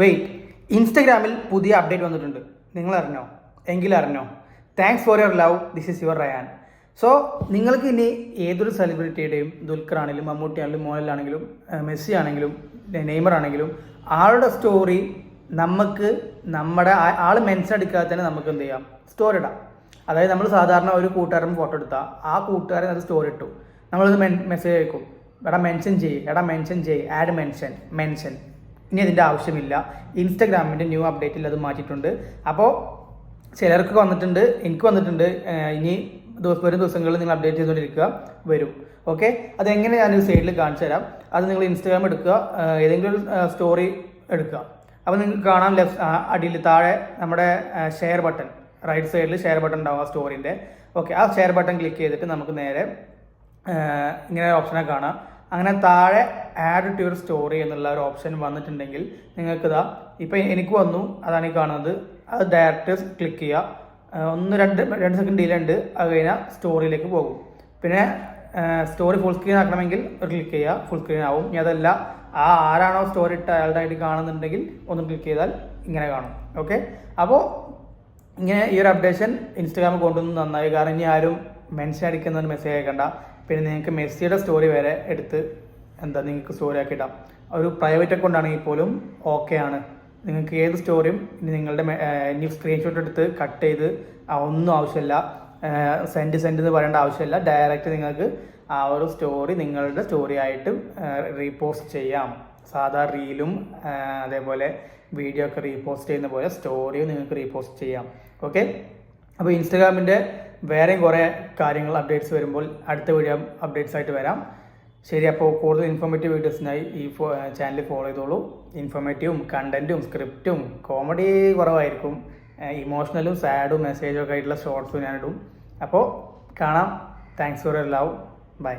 Wait ഇൻസ്റ്റഗ്രാമിൽ പുതിയ update വന്നിട്ടുണ്ട്. നിങ്ങൾ അറിഞ്ഞോ എങ്കിലും അറിഞ്ഞോ thanks for your love this is your Rayan so നിങ്ങൾക്ക് ഇനി ഏതൊരു സെലിബ്രിറ്റിയുടെയും ദുൽഖർ ആണെങ്കിലും മമ്മൂട്ടി ആണെങ്കിലും മോഹൻലാണെങ്കിലും മെസ്സി ആണെങ്കിലും നെയ്മർ ആണെങ്കിലും ആളുടെ സ്റ്റോറി നമുക്ക് നമ്മുടെ ആൾ മെൻഷൻ എടുക്കാതെ തന്നെ നമുക്ക് എന്ത് ചെയ്യാം? സ്റ്റോറി ഇടാം. അതായത് നമ്മൾ സാധാരണ ഒരു കൂട്ടുകാരൻ ഫോട്ടോ എടുത്താൽ ആ കൂട്ടുകാരൻ അത് സ്റ്റോറി ഇട്ടു. നമ്മളത് മെൻ മെസ്സേജ് അയക്കും. എടാ മെൻഷൻ ചെയ്യ് എടാ മെൻഷൻ ചെയ്യ് ആഡ് മെൻഷൻ മെൻഷൻ ഇനി അതിന്റെ ആവശ്യമില്ല. ഇൻസ്റ്റഗ്രാമിന്റെ ന്യൂ അപ്ഡേറ്റിൽ അത് മാറ്റിയിട്ടുണ്ട്. അപ്പോൾ ചിലർക്ക് വന്നിട്ടുണ്ട് എനിക്ക് വന്നിട്ടുണ്ട്. ഇനി ദിവസം വരും ദിവസങ്ങളിൽ നിങ്ങൾ അപ്ഡേറ്റ് ചെയ്തുകൊണ്ടിരിക്കുക വരും. ഓക്കെ അതെങ്ങനെ ഞാൻ സൈഡിൽ കാണിച്ചു തരാം. അത് നിങ്ങൾ ഇൻസ്റ്റാഗ്രാം എടുക്കുക ഏതെങ്കിലും ഒരു സ്റ്റോറി എടുക്കുക. അപ്പോൾ നിങ്ങൾക്ക് കാണാം ലെഫ്റ്റ് അടിയിൽ താഴെ നമ്മുടെ ഷെയർ ബട്ടൺ റൈറ്റ് സൈഡിൽ ഷെയർ ബട്ടൺ ഉണ്ടാവും ആ സ്റ്റോറിന്റെ ഓക്കെ ആ ഷെയർ ബട്ടൺ ക്ലിക്ക് ചെയ്തിട്ട് നമുക്ക് നേരെ ഇങ്ങനെ ഓപ്ഷനെ കാണാം. അങ്ങനെ താഴെ ആഡ് ടു യുവർ സ്റ്റോറി എന്നുള്ള ഒരു ഓപ്ഷൻ വന്നിട്ടുണ്ടെങ്കിൽ നിങ്ങൾക്ക് ഇതാ ഇപ്പം എനിക്ക് വന്നു അതാണ് ഈ കാണുന്നത്. അത് ഡയറക്റ്റ് ക്ലിക്ക് ചെയ്യുക. ഒന്ന് രണ്ട് രണ്ട് സെക്കൻഡ് ഡിലേ ഉണ്ട് അത് കഴിഞ്ഞാൽ സ്റ്റോറിയിലേക്ക് പോകും. പിന്നെ സ്റ്റോറി ഫുൾ സ്ക്രീൻ ആക്കണമെങ്കിൽ ഒരു ക്ലിക്ക് ചെയ്യുക ഫുൾ സ്ക്രീൻ ആവും. ഇനി അതല്ല ആ ആരാണോ സ്റ്റോറി ഇട്ട അയാളുടെ ഐ ഡി കാണുന്നുണ്ടെങ്കിൽ ഒന്ന് ക്ലിക്ക് ചെയ്താൽ ഇങ്ങനെ കാണും. ഓക്കെ അപ്പോൾ ഇങ്ങനെ ഈ ഒരു അപ്ഡേഷൻ ഇൻസ്റ്റാഗ്രാമിൽ കൊണ്ടുവന്ന് നന്നായി. കാരണം ഇനി ആരും മെൻഷൻ അടിക്കുന്ന മെസ്സേജ് അയക്കണ്ട. പിന്നെ നിങ്ങൾക്ക് മെസ്സിയുടെ സ്റ്റോറി വരെ എടുത്ത് എന്താ നിങ്ങൾക്ക് സ്റ്റോറി ആക്കി ഇടാം. ഒരു പ്രൈവറ്റ് അക്കൗണ്ട് ആണെങ്കിൽ പോലും ഓക്കെ ആണ്. നിങ്ങൾക്ക് ഏത് സ്റ്റോറിയും ഇനി നിങ്ങളുടെ ഇനി സ്ക്രീൻഷോട്ട് എടുത്ത് കട്ട് ചെയ്ത് ഒന്നും ആവശ്യമില്ല. സെൻഡ് സെൻഡ് എന്ന് പറയേണ്ട ആവശ്യമില്ല. ഡയറക്റ്റ് നിങ്ങൾക്ക് ആ ഒരു സ്റ്റോറി നിങ്ങളുടെ സ്റ്റോറി ആയിട്ട് റീപോസ്റ്റ് ചെയ്യാം. സാധാ റീലും അതേപോലെ വീഡിയോ ഒക്കെ റീപോസ്റ്റ് ചെയ്യുന്ന പോലെ സ്റ്റോറിയും നിങ്ങൾക്ക് റീപോസ്റ്റ് ചെയ്യാം. ഓക്കെ അപ്പോൾ ഇൻസ്റ്റഗ്രാമിന്റെ വേറെയും കുറേ കാര്യങ്ങൾ അപ്ഡേറ്റ്സ് വരുമ്പോൾ അടുത്ത വീഡിയോ അപ്ഡേറ്റ്സ് ആയിട്ട് വരാം. ശരി അപ്പോൾ കൂടുതൽ ഇൻഫോർമേറ്റീവ് വീഡിയോസിനായി ഈ ചാനൽ ഫോളോ ചെയ്തോളൂ. ഇൻഫോർമേറ്റീവും കണ്ടന്റും സ്ക്രിപ്റ്റും കോമഡി കുറവായിരിക്കും. ഇമോഷണലും സാഡും മെസ്സേജും ഒക്കെ ആയിട്ടുള്ള ഷോർട്സും ഞാനിടും അപ്പോൾ കാണാം. Thanks for love by